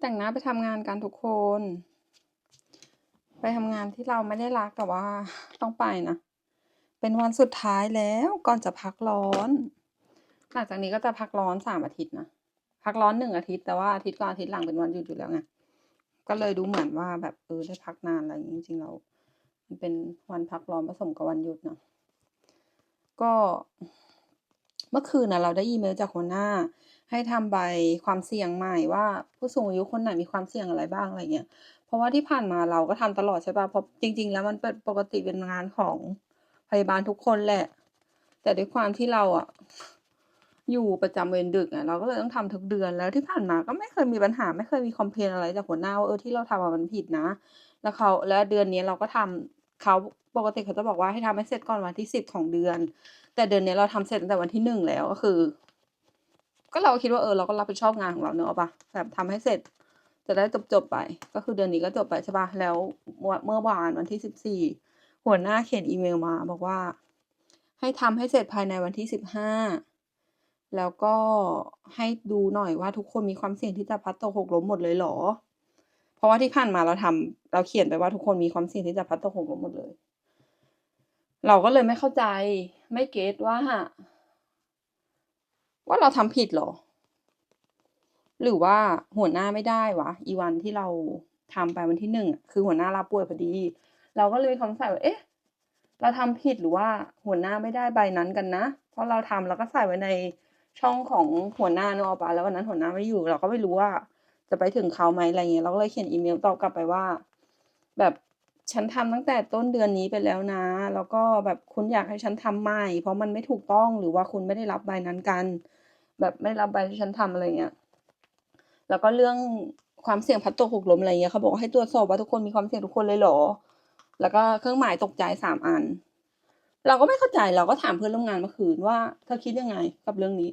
แต่งหน้าไปทำงานกันทุกคน ไปทำงานที่เราไม่ได้รักแต่ว่าต้องไปนะ เป็นวันสุดท้ายแล้วก่อนจะพักร้อน หลังจากนี้ก็จะพักร้อนสามอาทิตย์นะ พักร้อนหนึ่งอาทิตย์แต่ว่าอาทิตย์ก่อนอาทิตย์หลังเป็นวันหยุดอยู่แล้วไง ก็เลยดูเหมือนว่าแบบเออได้พักนานอะไรอย่างงี้จริงๆแล้วมันเป็นวันพักร้อนผสมกับวันหยุดนะ ก็ เมื่อคืนน่ะเราได้อีเมลจากหัวหน้า ให้ทำใบความเสี่ยงใหม่ว่า ผู้สูงอายุคนไหนมีความเสี่ยงอะไรบ้างอะไรเงี้ย เพราะว่าที่ผ่านมาเราก็ทำตลอดใช่ปล่าเพราะจริง ๆ แล้วมันเป็นปกติเป็นงานของพยาบาลทุกคนแหละ แต่ด้วยความที่เราอะอยู่ประจำเวรดึกอะเราก็เลยต้องทำทุกเดือนแล้วที่ผ่านมาก็ไม่เคยมีปัญหา ไม่เคยมีคอมเพลนอะไรจากหัวหน้าว่าเออที่เราทำมันผิดนะ แล้วเขาแล้วเดือนนี้เราก็ทำเขาปกติเขาจะบอกว่าให้ทำให้เสร็จก่อนวันที่10ของเดือน แต่เดือนนี้เราทำเสร็จตั้งแต่วันที่1แล้วก็คือ ก็เราคิดว่าเออเราก็รับผิดชอบงานของเราเนออกเปล่าแบบทำให้เสร็จ จะได้จบๆไป ก็คือเดือนนี้ก็จบไปใช่ปล่าแล้วเมื่อวานวันที่14หัวหน้าเขียนอีเมลมา บอกว่า ให้ทำให้เสร็จภายในวันที่15แล้วก็ให้ดูหน่อยว่าทุกคนมีความเสี่ยงที่จะพัดตกหกล้มหมดเลยหรอ เพราะว่าที่ผ่านมาเราทำเราเขียนไปว่าทุกคนมีความเสี่ยงที่จะพัดตกหกล้มหมดเลย เราก็เลยไม่เข้าใจ ไม่เก็ตว่า ว่าเราทำผิดเหรอ?หรือว่าหัวหน้าไม่ได้วะอีวันที่เราทำไปวันที่1อะคือหัวหน้าลาป่วยพอดี เราก็เลยมีความสงสัยว่าเอ๊ะ เราทำผิดหรือว่าหัวหน้าไม่ได้ใบนั้นกันนะ เพราะเราทำแล้วก็ใส่ไว้ในช่องของหัวหน้านออกเปล่าแล้ววันนั้นหัวหน้าไม่อยู่ เราก็ไม่รู้ว่าจะไปถึงเขาไหมอะไรเงี้ยเราก็เลยเขียนอีเมลตอบกลับไปว่า แบบฉันทำตั้งแต่ต้นเดือนนี้ไปแล้วนะ แล้วก็แบบคุณอยากให้ฉันทำใหม่ เพราะมันไม่ถูกต้องหรือว่าคุณไม่ได้รับใบนั้นกัน แบบไม่รับใบที่ฉันทำอะไรเงี้ยแล้วก็เรื่องความเสี่ยงพัดตกหกล้มอะไรเงี้ยเขาบอกให้ตรวจสอบว่าทุกคนมีความเสี่ยงทุกคนเลยเหรอ?แล้วก็เครื่องหมายตกใจ3อัน เราก็ไม่เข้าใจเราก็ถามเพื่อนร่วมงานเมื่อคืนว่าเธอคิดยังไงกับเรื่องนี้?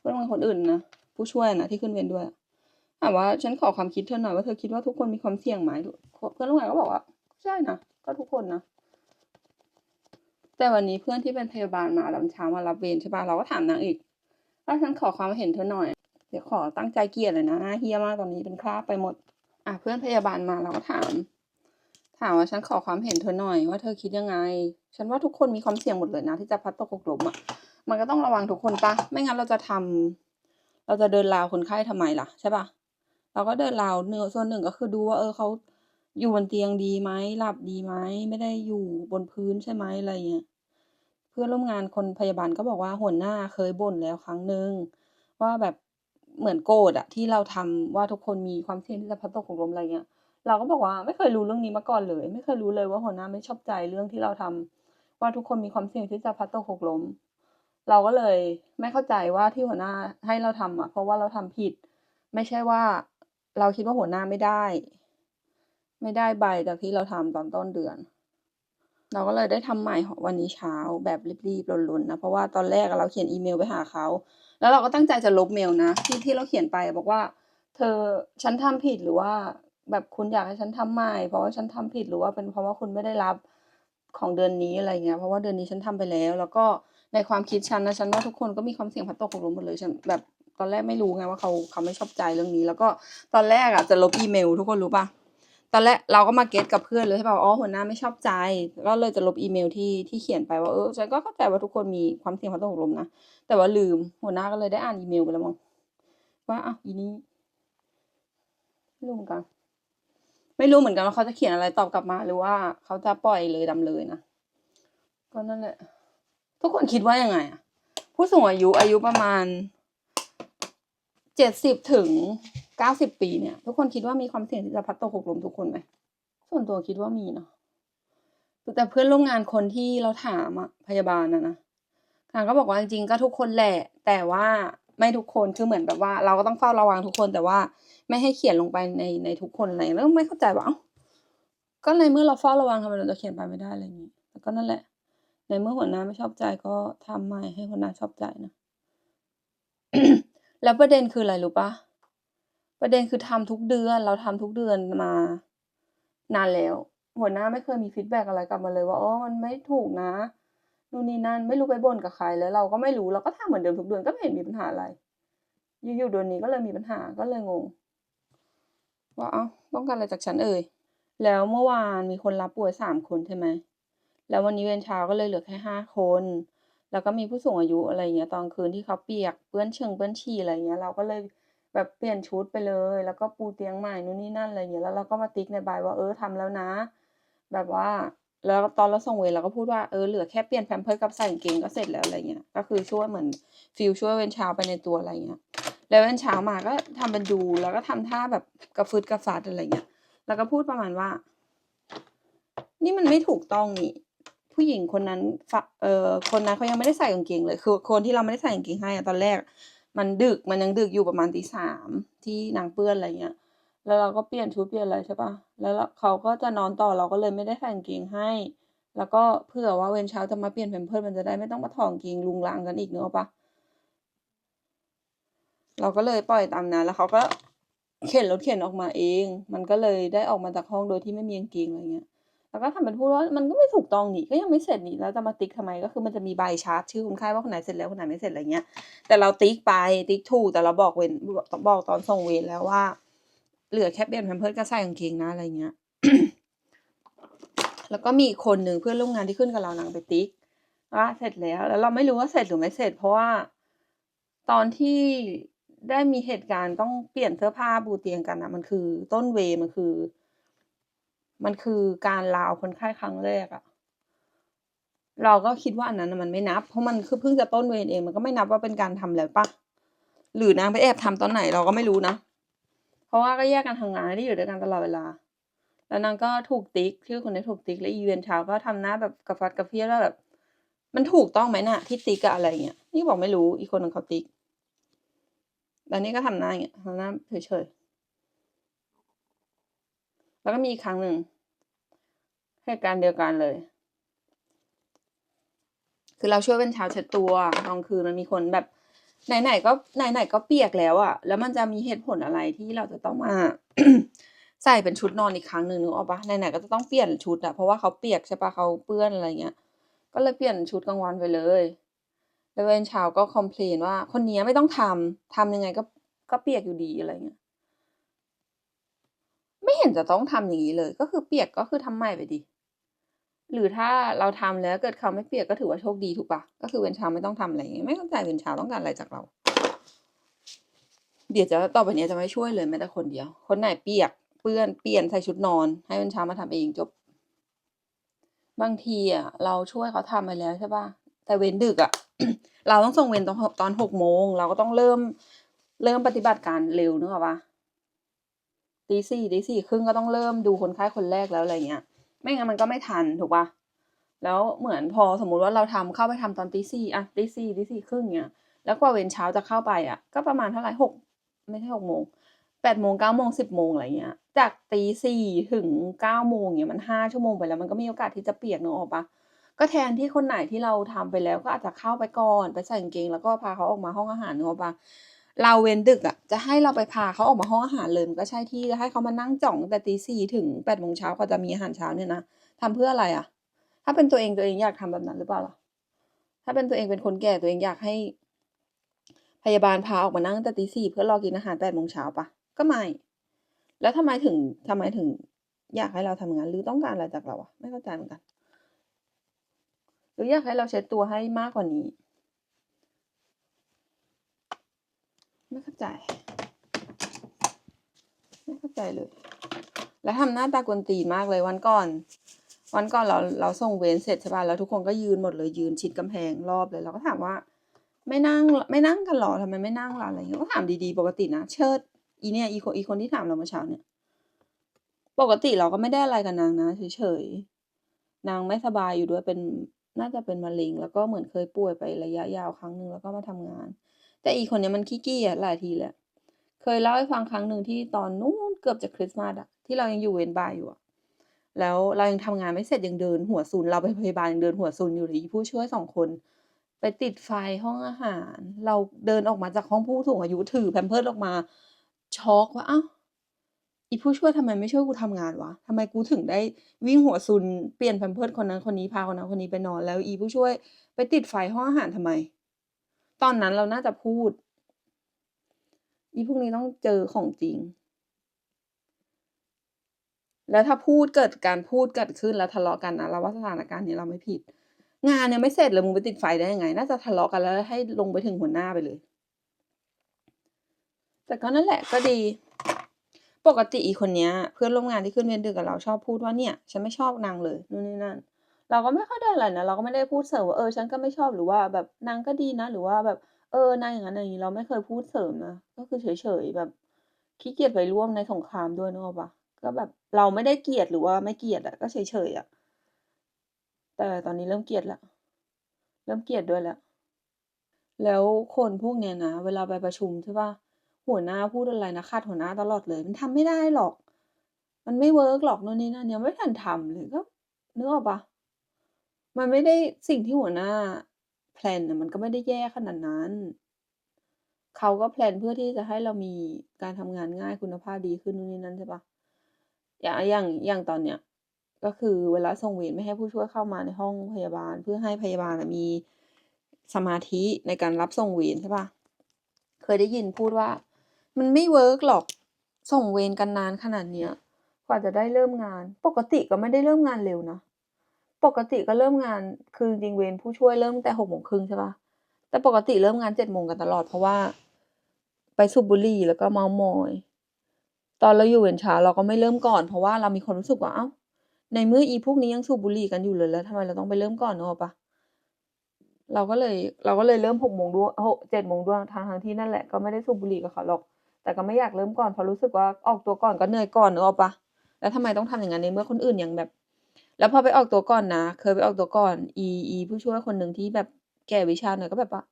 เพื่อนร่วมงานคนอื่นนะผู้ช่วยนะที่ขึ้นเวรด้วยอะถามว่าฉันขอความคิดเธอหน่อยว่าเธอคิดว่าทุกคนมีความเสี่ยงไหม?เพื่อนร่วมงานก็บอกว่าใช่นะก็ทุกคนนะแต่วันนี้เพื่อนที่เป็นพยาบาลมาตอนเช้ามารับเวรใช่ปล่าเราก็ถามนางอีก ว่าฉันขอความเห็นเธอหน่อย เดี๋ยวขอตั้งใจเกลียหน่อยนะหน้าเหี้ยมากตอนนี้เป็นคราบไปหมด อะเพื่อนพยาบาลมาเราก็ถาม ถามว่าฉันขอความเห็นเธอหน่อย ว่าเธอคิดยังไง?ฉันว่าทุกคนมีความเสี่ยงหมดเลยนะ ที่จะพัดตกกลมอะมันก็ต้องระวังทุกคนปล่า?ไม่งั้นเราจะทำเราจะเดินราวคนไข้ทำไมล่ะใช่ปล่า?เราก็เดินราวเนื้อส่วนหนึ่งก็คือดูว่าเออเขาอยู่บนเตียงดีไหม?หลับดีไหม?ไม่ได้อยู่บนพื้นใช่ไหม?อะไรเงี้ย พื่อนร่วมงานคนพยาบาลก็บอกว่าหัวหน้าเคยบ่นแล้วครั้งหนึ่งว่าแบบเหมือนโกรธอะที่เราทำว่าทุกคนมีความเสี่ยงที่จะพัดตกหกล้มอะไรเงี้ยเราก็บอกว่าไม่เคยรู้เรื่องนี้มาก่อนเลย ไม่เคยรู้เลยว่าหัวหน้าไม่ชอบใจเรื่องที่เราทำว่าทุกคนมีความเสี่ยงที่จะพัดตกหกล้ม เราก็เลยไม่เข้าใจว่าที่หัวหน้าให้เราทำอะเพราะว่าเราทำผิด ไม่ใช่ว่าเราคิดว่าหัวหน้าไม่ได้ ไม่ได้ใบจากที่เราทำตอนต้นเดือน เราก็เลยได้ทำใหม่วันนี้เช้าแบบรีบๆรนๆนะเพราะว่าตอนแรกเราเขียนอีเมลไปหาเขาแล้วเราก็ตั้งใจจะลบเมลนะที่ที่เราเขียนไปบอกว่า เธอฉันทำผิดหรือว่าแบบคุณอยากให้ฉันทำใหม่ เพราะว่าฉันทำผิดหรือว่าเป็นเพราะว่าคุณไม่ได้รับของเดือนนี้อะไรเงี้ยเพราะว่าเดือนนี้ฉันทำไปแล้ว แล้วก็ในความคิดฉันนะฉันว่าทุกคนก็มีความเสี่ยงพัดตกหกล้มหมดเลยฉันแบบตอนแรกไม่รู้ไงว่าเขาเขาไม่ชอบใจเรื่องนี้ แล้วก็ตอนแรกอะจะลบอีเมลทุกคนรู้ปล่า? ตอนแรกเราก็มาเก็ตกับเพื่อนเลยใช่ป่าอ๋อหัวหน้าไม่ชอบใจ ก็เลยจะลบอีเมลที่ที่เขียนไปว่าเออฉันก็เข้าใจว่าทุกคนมีความเสี่ยงพลัดตกหกลมนะแต่ว่าลืมหัวหน้าก็เลยได้อ่านอีเมลไปแล้วมั้งว่าอ้าวอีนี่ไม่รู้เหมือนกัน ไม่รู้เหมือนกันว่าเขาจะเขียนอะไรตอบกลับมา หรือว่าเขาจะปล่อยเลยดำเลยนะก็นั่นแหละ ทุกคนคิดว่ายังไงอะ?ผู้สูงอายุอายุประมาณ70ถึง 90ปีเนี่ย ทุกคนคิดว่ามีความเสี่ยงที่จะพัดตกหกล้มทุกคนไหม?ส่วนตัวคิดว่ามีเนาะแต่เพื่อนร่วมงานคนที่เราถามอะพยาบาลอะนะนางก็บอกว่าจริงๆก็ทุกคนแหละ แต่ว่าไม่ทุกคนคือเหมือนแบบว่า เราก็ต้องเฝ้าระวังทุกคนแต่ว่าไม่ให้เขียนลงไปในในทุกคนอะไรแล้วไม่เข้าใจว่าอ้าก็ในเมื่อเราเฝ้าระวังทำไมเราจะเขียนไปไม่ได้อะไรอย่างงี้แต่ก็นั่นแหละ ในเมื่อหัวหน้าไม่ชอบใจก็ทำใหม่ให้หัวหน้าชอบใจนะแล้วประเด็นคืออะไรรู้ปล่า? ประเด็นคือทำทุกเดือนเราทำทุกเดือนมานานแล้ว หัวหน้าไม่เคยมีฟีดแบ็กอะไรกลับมาเลยว่าอ๋อมันไม่ถูกนะนู่นนี่นั่นไม่รู้ไปบ่นกับใครแล้วเราก็ไม่รู้เราก็ทำเหมือนเดิมทุกเดือนก็ไม่เห็นมีปัญหาอะไรอยู่ๆเดือนนี้ก็เลยมีปัญหาก็เลยงงว่าเ"อ้าต้องการอะไรจากฉันเอ่ย?"แล้วเมื่อวานมีคนรับป่วย3คนใช่ไหมแล้ววันนี้เวรเช้าก็เลยเหลือแค่5คน แล้วก็มีผู้สูงอายุอะไรอย่างเงี้ยตอนคืนที่เขาเปียกเปื้อนเชิงเปื้อนฉี่อะไรอย่างเงี้ยเราก็เลย แบบเปลี่ยนชุดไปเลย แล้วก็ปูเตียงใหม่นู่นนี่นั่นอะไรอย่างเงี้ยแล้วเราก็มาติ๊กใน Bind ว่า"เออทำแล้วนะ"แบบว่าแล้วตอนเราส่งเวรเราก็พูดว่า"เออเหลือแค่เปลี่ยน Pampers กับใส่กางเกงก็เสร็จแล้ว"อะไรเงี้ยก็คือช่วยเหมือนฟีลช่วยเวรเช้าไปในตัวอะไรเงี้ยแล้วเวรเช้ามาก็ทำเป็นดูแล้วก็ทำท่าแบบกระฟึดกระฟัดอะไรเงี้ยแล้วก็พูดประมาณว่า"นี่มันไม่ถูกต้องนี่ผู้หญิงคนนั้นฟเออคนนั้นเขายังไม่ได้ใส่กางเกงเลย"คือคนที่เราไม่ได้ใส่กางเกงให้อะตอนแรก มันดึกมันยังดึกอยู่ประมาณตี3ที่นางเปื้อนอะไรเงี้ย แล้วเราก็เปลี่ยนชุดเปลี่ยนอะไรใช่ปล่าแล้วเขาก็จะนอนต่อเราก็เลยไม่ได้ใส่กางเกงให้ แล้วก็เผื่อว่าเวรเช้าจะมาเปลี่ยน Pampers มันจะได้ไม่ต้องมาถอดกางเกงรุงรังกันอีกเนออกเปล่า?เราก็เลยปล่อยตามนั้นแล้วเขาก็เข็นรถเข็นออกมาเอง มันก็เลยได้ออกมาจากห้องโดยที่ไม่มีกางเกงอะไรเงี้ย เราก็ทำเป็นพูดว่า"มันก็ไม่ถูกต้องนี่ก็ยังไม่เสร็จนี่แล้วจะมาติ๊กทำไม?"ก็คือมันจะมีใบชาร์ตชื่อคนไข้ว่าคนไหนเสร็จแล้วคนไหนไม่เสร็จอะไรเงี้ย แต่เราติ๊กไปติ๊กถูกแต่เราบอกเวรบอกตอนส่งเวรแล้วว่า"เหลือแค่เปลี่ยน Pampers กับใส่กางเกงนะ"อะไรเงี้ย แล้วก็มีคนหนึ่งเพื่อนร่วมงานที่ขึ้นกับเรานางไปติ๊กว่าเสร็จแล้ว แล้วเราไม่รู้ว่าเสร็จหรือไม่เสร็จ เพราะว่า ตอนที่ได้มีเหตุการณ์ต้องเปลี่ยนเสื้อผ้าปูเตียงกันน่ะมันคือต้นเวมันคือ มันคือการลาวคนไข้ครั้งแรกอะเราก็คิดว่าอันนั้นมันไม่นับ เพราะมันคือเพิ่งจะต้นเวรเองมันก็ไม่นับว่าเป็นการทำแล้วปล่าหรือนางไปแอบทำตอนไหนเราก็ไม่รู้นะ เพราะว่าก็แยกกันทำงานไม่ได้อยู่ด้วยกันตลอดเวลา แล้วนางก็ถูกติ๊กชื่อคนนี้ถูกติ๊กแล้วอีเวรเช้าก็ทำหน้าแบบกระฟัดกระเฟียดว่าแบบ"มันถูกต้องไหมน่ะที่ติ๊กอะ"อะไรเงี้ยนี่บอกไม่รู้อีกคนหนึ่งเขาติ๊กแล้วนี่ก็ทำหน้าอย่างเงี้ยทำหน้าเฉยๆ แล้วก็มีอีกครั้งหนึ่งเหตุการณ์เดียวกันเลย คือเราช่วยเวรเช้าเช็ดตัวตอนคืนมันมีคนแบบไหนๆก็ไหนๆก็เปียกแล้วอะแล้วมันจะมีเหตุผลอะไรที่เราจะต้องมาใส่เป็นชุดนอนอีกครั้งหนึ่งนึกออกเปล่าไหนๆก็จะต้องเปลี่ยนชุดอะเพราะว่าเขาเปียกใช่ปล่าเขาเปื้อนอะไรเงี้ย ก็เลยเปลี่ยนชุดกลางวันไปเลย แล้วเวรเช้าก็ complain ว่า"คนนี้ไม่ต้องทำทำยังไงก็ก็เปียกอยู่ดี"อะไรเงี้ย ไม่เห็นจะต้องทำอย่างงี้เลย ก็คือเปียกก็คือทำใหม่ไปสิหรือถ้าเราทำแล้วเกิดเขาไม่เปียกก็ถือว่าโชคดีถูกปล่าก็คือเวรเช้าไม่ต้องทำอะไรอย่างงี้ไม่เข้าใจเวรเช้าต้องการอะไรจากเรา เดี๋ยวจะต่อไปนี้จะไม่ช่วยเลยแม้แต่คนเดียว คนไหนเปียกเปื้อนเปลี่ยนใส่ชุดนอน ให้เวรเช้ามาทำเองจบ บางทีอะเราช่วยเขาทำไปแล้วใช่ปล่าแต่เวรดึกอะเราต้องส่งเวรตอนตอน6โมงเราก็ต้องเริ่มเริ่มปฏิบัติการเร็วนึกออกเป ล่ตี4ตี4 30ก็ต้องเริ่มดูคนไข้คนแรกแล้วอะไรเงี้ย ไม่งั้นมันก็ไม่ทันถูกปล่าแล้วเหมือนพอสมมุติว่าเราทำเข้าไปทำตอนตี4อะตี4ตี4 30อย่งเงี้ยแล้วกว่าเวรเช้าจะเข้าไปอะก็ประมาณเท่าไหร6ไม่ใช่6โมง8โมง9โมง10โมงอะไรเงี้ย จากตี4ถึง9โมงอย่างเงี้ยมัน5ชั่วโมงไปแล้วมันก็มีโอกาสที่จะเปียกนึกออกปล่าก็แทนที่คนไหนที่เราทำไปแล้วก็อาจจะเข้าไปก่อนไปใส่กางเกงแล้วก็พาเขาออกมาห้องอาหารนึกออกเปล่า เราเวรดึกอะจะให้เราไปพาเขาออกมาห้องอาหารเลยมันก็ใช่ที่จะให้เขามานั่งจ่องตั้งแต่ตี4ถึง8โมงเช้ากว่าจะมีอาหารเช้าเนี่ยนะทำเพื่ออะไรอะถ้าเป็นตัวเองตัวเองอยากทำแบบนั้นหรือเปล่าล่ะถ้าเป็นตัวเองเป็นคนแก่ตัวเองอยากให้ พยาบาลพาออกมานั่งตั้งแต่ตี4เพื่อรอกินอาหาร8โมงเช้าปล่าก็ไม่ แล้วทำไมถึงทำไมถึง อยากให้เราทำอย่างงั้นหรือต้องการอะไรจากเราอะ ไม่เข้าใจเหมือนกัน หรืออยากให้เราเช็ดตัวให้มากกว่านี้ ไม่เข้าใจ ไม่เข้าใจเลย แล้วทำหน้าตากวนตีนมากเลยวันก่อน วันก่อนเราเราส่งเวรเสร็จใช่เปล่าแล้วทุกคนก็ยืนหมดเลยยืนชิดกำแพงรอบเลยเราก็ถามว่า"ไม่นั่งไม่นั่งกันหรอทำไมไม่นั่งล่ะ?"อะไรอย่างเงี้ยก็ถามดีๆปกตินะเชิดอีเนี่ยอีคนอีคนที่ถามเราเมื่อเช้าเนี่ย ปกติเราก็ไม่ได้อะไรกับนางนะเฉยๆนางไม่สบายอยู่ด้วยเป็นน่าจะเป็นมะเร็ง แล้วก็เหมือนเคยป่วยไประยะยาวครั้งหนึ่งแล้วก็มาทำงาน แต่อีคนเนี้ยมันขี้เกียจหลายทีแล้วเคยเล่าให้ฟังครั้งหนึ่งที่ตอนนู้นเกือบจะคริสต์มาสอะที่เรายังอยู่เวรบ่ายอยู่อะแล้วเรายังทำงานไม่เสร็จยังเดินหัวซุนเราเป็นพยาบาลยังเดินหัวซุนอยู่เลยผู้ช่วย2คน ไปติดไฟห้องอาหาร เราเดินออกมาจากห้องผู้สูงอายุถือ Pampers ออกมาช็อกว่า"อ้าวอีผู้ช่วยทำไมไม่ช่วยกูทำงานวะทำไมกูถึงได้วิ่งหัวซุนเปลี่ยน Pampers คนนั้นคนนี้พาคนนั้นคนนี้ไปนอน แล้วอีผู้ช่วยไปติดไฟห้องอาหารทำไม?" ตอนนั้นเราน่าจะพูด อีพวกนี้ต้องเจอของจริง แล้วถ้าพูดเกิดการพูดเกิดขึ้นแล้วทะเลาะกันนะเราว่าสถานการณ์นี้เราไม่ผิด งานยังไม่เสร็จเลยมึงไปติดไฟได้ยังไง น่าจะทะเลาะกันแล้วให้ลงไปถึงหัวหน้าไปเลย แต่ก็นั่นแหละก็ดีปกติอีคนเนี้ยเพื่อนร่วมงานที่ขึ้นเวรดึกกับเราชอบพูดว่าเนี่ย ฉันไม่ชอบนางเลยนู่นนี่นั่น เราก็ไม่ค่อยได้อะไรนะเราก็ไม่ได้พูดเสริมว่าเออฉันก็ไม่ชอบหรือว่าแบบนางก็ดีนะ หรือว่าแบบเออนางอย่างนั้นอย่างนี้เราไม่เคยพูดเสริมนะก็คือเฉยๆแบบขี้เกียจไปร่วมในสงครามด้วยนึกออกปะก็แบบเราไม่ได้เกลียดหรือว่าไม่เกลียดอะก็เฉยๆอะแต่ตอนนี้เริ่มเกลียดละเริ่มเกลียดด้วยล้วแล้วคนพวกเนี้ยนะเวลาไปประชุมใช่ปะหัวหน้าพูดอะไรนะคาดหัวหน้าตลอดเลยมันทำไม่ได้หรอก มันไม่เวิร์กหรอกนู่นนี่นั่นยังไม่ทันทำเลยก็นึกออกปะ มันไม่ได้สิ่งที่หัวหน้าแพลนนะมันก็ไม่ได้แย่ขนาดนั้น เขาก็แพลนเพื่อที่จะให้เรามีการทำงานง่ายคุณภาพดีขึ้นนู่นนี่นั่นใช่ปะอย่างอย่างอย่างตอนเนี้ยก็คือเวลาส่งเวรไม่ให้ผู้ช่วยเข้ามาในห้องพยาบาล เพื่อให้พยาบาลมีสมาธิในการรับส่งเวรใช่ปะเคยได้ยินพูดว่า มันไม่เวิร์กหรอกส่งเวรกันนานขนาดเนี้ยกว่าจะได้เริ่มงาน ปกติก็ไม่ได้เริ่มงานเร็วนะ ปกติก็เริ่มงานคือจริงเวรผู้ช่วยเริ่มแต่หกโมงครึ่งใช่ปะแต่ปกติเริ่มงานเจ็ดโมงกันตลอดเพราะว่า ไปสูบบุหรี่แล้วก็เมามอย ตอนเราอยู่เวรเช้าเราก็ไม่เริ่มก่อน เพราะว่าเรามีความรู้สึกว่าเอ้าในเมื่ออีพวกนี้ยังสูบบุหรี่กันอยู่เลยแล้วทำไมเราต้องไปเริ่มก่อนเนอะปะเราก็เลยเราก็เลยเริ่มหกโมงด้วยหกเจ็ดโมงด้วยทางทางที่นั่นแหละก็ไม่ได้สูบบุหรี่กับเขาหรอก แต่ก็ไม่อยากเริ่มก่อนเพราะรู้สึกว่าออกตัวก่อนก็เหนื่อยก่อนเนอะปะแล้วทำไมต้องทำอย่างนั้นในเมื่อคนอื่นยังแบบ แล้วพอไปออกตัวก่อนนะ เคยไปออกตัวก่อน อีอีผู้ช่วยคนหนึ่งที่แบบแก่วิชาหน่อยก็แบบว่า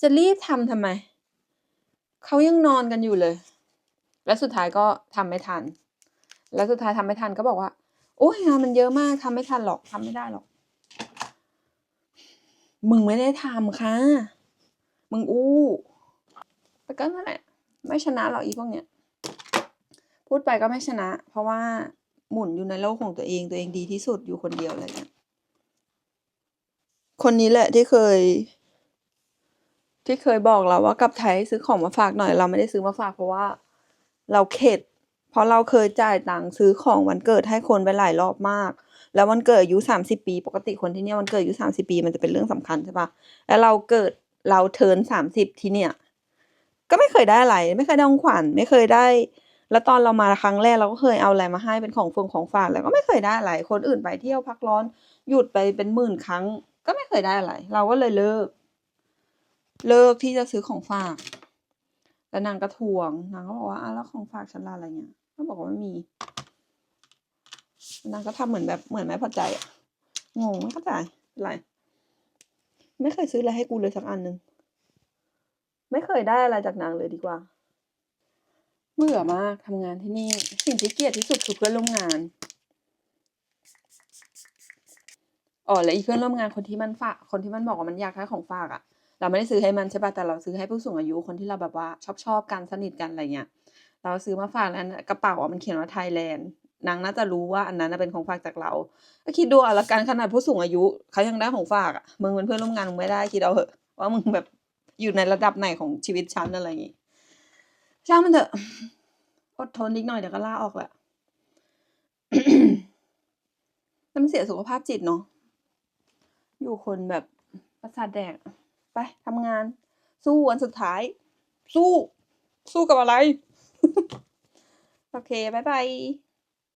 จะรีบทำทำไม เขายังนอนกันอยู่เลย แล้วสุดท้ายก็ทำไม่ทัน แล้วสุดท้ายทำไม่ทันก็บอกว่า โอ้ยงานมันเยอะมากทำไม่ทันหรอกทำไม่ได้หรอก มึงไม่ได้ทำค่ะ มึงอู้แต่ก็นั่นแหละ ไม่ชนะหรอกอีพวกเนี้ย พูดไปก็ไม่ชนะ เพราะว่า หมุนอยู่ในโลกของตัวเองตัวเองดีที่สุดอยู่คนเดียวอะไรเงี้ยคนนี้แหละที่เคย ที่เคยบอกเราว่ากลับไทยซื้อของมาฝากหน่อยเราไม่ได้ซื้อมาฝากเพราะว่า เราเข็ด เพราะเราเคยจ่ายตังค์ซื้อของวันเกิดให้คนไปหลายรอบมาก แล้ววันเกิดอายุสามสิบปี ปกติคนที่เนี่ยวันเกิดอายุสามสิบปีมันจะเป็นเรื่องสำคัญใช่ปะแล้วเราเกิดเราเทินสามสิบที่เนี่ย ก็ไม่เคยได้อะไร ไม่เคยได้ของขวัญไม่เคยได้ แล้วตอนเรามาครั้งแรกเราก็เคยเอาอะไรมาให้เป็นของฟงของฝากแล้วก็ไม่เคยได้อะไร คนอื่นไปเที่ยวพักร้อนหยุดไปเป็นหมื่นครั้ง ก็ไม่เคยได้อะไร เราก็เลยเลิก เลิกที่จะซื้อของฝาก แล้วนางก็ทวง นางก็บอกว่าอะแล้วของฝากฉันละอะไรเงี้ย ก็บอกว่าไม่มี นางก็ทำเหมือนแบบเหมือนไม่พอใจอะงงไม่เข้าใจเป็นไรไม่เคยซื้ออะไรให้กูเลยสักอันหนึ่ง ไม่เคยได้อะไรจากนางเลยดีกว่า เบื่อมากทำงานที่นี่ สิ่งที่เกลียดที่สุดคือเพื่อนร่วมงานอ๋อและอีเพื่อนร่วมงานคนที่มันฝากคนที่มันบอกว่ามันอยากได้ของฝากอะ่ะ เราไม่ได้ซื้อให้มันใช่ป่ะแต่เราซื้อให้ผู้สูงอายุคนที่เราแบบว่าชอบชอบกันสนิทกันอะไรเงี้ยเราซื้อมาฝากแล้วกระเป๋าอะมันเขียนว่าไทยแลนด์นางน่าจะรู้ว่าอันนั้นเป็นของฝากจากเราก็คิดดูเอาละกันขนาดผู้สูงอายุเขายังได้ของฝากอะ่ะมึงเป็นเพื่อนร่วมงานมึงไม่ได้คิดเอาเหอะว่ามึงแบบอยู่ในระดับไหนของชีวิตฉันอะไรอย่างงี้ ช่างมันเถอะ อดทนนิดหน่อยเดี๋ยวก็ลาออกแหละแล้วมันเสียสุขภาพจิตเนาะ อยู่คนแบบประสาทแดก ไปทำงาน สู้วันสุดท้าย สู้ สู้กับอะไร โอเค บ๊ายบาย